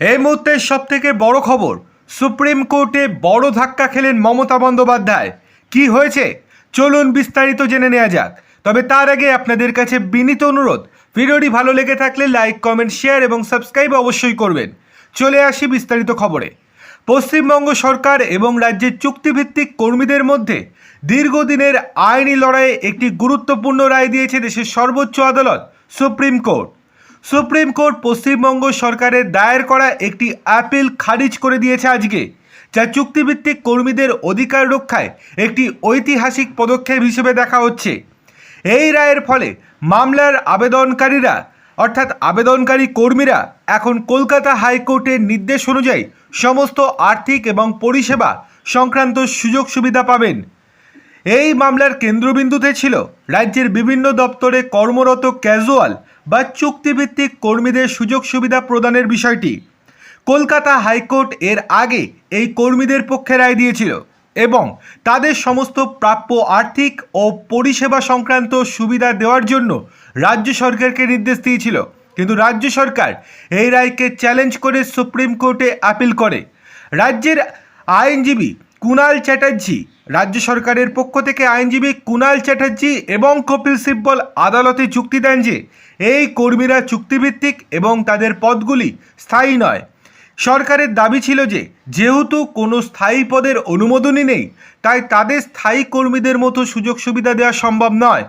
এই মুহূর্তের সব থেকে বড় খবর, সুপ্রিম কোর্টে বড় ধাক্কা খেলেন মমতা বন্দ্যোপাধ্যায়। কি হয়েছে? চলুন বিস্তারিত জেনে নেওয়া যাক। তবে তার আগে আপনাদের কাছে বিনীত অনুরোধ, ভিডিওটি ভালো লেগে থাকলে লাইক, কমেন্ট, শেয়ার এবং সাবস্ক্রাইব অবশ্যই করবেন। চলে আসি বিস্তারিত খবরে। পশ্চিমবঙ্গ সরকার এবং রাজ্যের চুক্তিভিত্তিক কর্মীদের মধ্যে দীর্ঘদিনের আইনি লড়াইয়ে একটি গুরুত্বপূর্ণ রায় দিয়েছে দেশের সর্বোচ্চ আদালত, supreme court. Supreme court Paschimbanga সরকারের দায়ের করা একটি অ্যাপিল খারিজ করে দিয়েছে আজকে, যা চুক্তিভিত্তিক কর্মীদের অধিকার রক্ষায় একটি ঐতিহাসিক পদক্ষেপ হিসেবে দেখা হচ্ছে। এই রায়ের ফলে মামলার আবেদনকারীরা, অর্থাৎ আবেদনকারী কর্মীরা, এখন কলকাতা হাইকোর্টের নির্দেশ অনুযায়ী সমস্ত আর্থিক এবং পরিষেবা সংক্রান্ত সুযোগ সুবিধা পাবেন। এই মামলার কেন্দ্রবিন্দুতে ছিল রাজ্যের বিভিন্ন দপ্তরে কর্মরত ক্যাজুয়াল বা চুক্তিভিত্তিক কর্মীদের সুযোগ সুবিধা প্রদানের বিষয়টি। কলকাতা হাইকোর্ট এর আগে এই কর্মীদের পক্ষে রায় দিয়েছিল এবং তাদের সমস্ত প্রাপ্য আর্থিক ও পরিষেবা সংক্রান্ত সুবিধা দেওয়ার জন্য রাজ্য সরকারকে নির্দেশ দিয়েছিল। কিন্তু রাজ্য সরকার এই রায়কে চ্যালেঞ্জ করে সুপ্রিম কোর্টে আপিল করে। রাজ্যের আইনজীবী কুণাল চ্যাটার্জি রাজ্য সরকারের পক্ষ থেকে আইনজীবী কুণাল চ্যাটার্জি এবং কপিল সিব্বল আদালতে যুক্তি দেন যে এই কর্মীরা চুক্তিভিত্তিক এবং তাদের পদগুলি স্থায়ী নয়। সরকারের দাবি ছিল যে, যেহেতু কোনো স্থায়ী পদের অনুমোদনই নেই, তাই তাদের স্থায়ী কর্মীদের মতো সুযোগ সুবিধা দেওয়া সম্ভব নয়।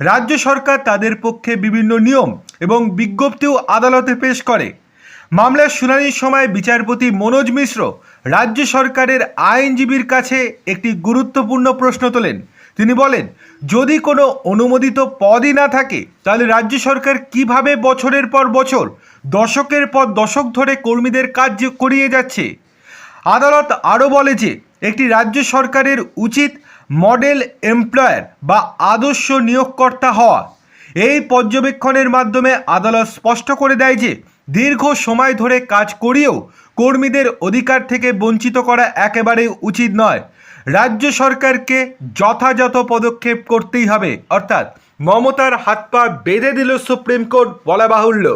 রাজ্য সরকার তাদের পক্ষে বিভিন্ন নিয়ম এবং বিজ্ঞপ্তিও আদালতে পেশ করে। মামলার শুনানির সময় বিচারপতি মনোজ মিশ্র রাজ্য সরকারের আইনজীবীর কাছে একটি গুরুত্বপূর্ণ প্রশ্ন তোলেন। তিনি বলেন, যদি কোনো অনুমোদিত পদই না থাকে, তাহলে রাজ্য সরকার কীভাবে বছরের পর বছর, দশকের পর দশক ধরে কর্মীদের কাজ করিয়ে যাচ্ছে? আদালত আরও বলে যে, একটি রাজ্য সরকারের উচিত মডেল এমপ্লয়ার বা আদর্শ নিয়োগকর্তা হওয়া। এই পর্যবেক্ষণের মাধ্যমে আদালত স্পষ্ট করে দেয় যে, দীর্ঘ সময় ধরে কাজ করিয়েও কর্মীদের অধিকার থেকে বঞ্চিত করা একেবারেই উচিত নয়। রাজ্য সরকারকে যথাযথ পদক্ষেপ করতেই হবে। অর্থাৎ মমতার হাত পা বেঁধে দিল সুপ্রিম কোর্ট বলা বাহুল্য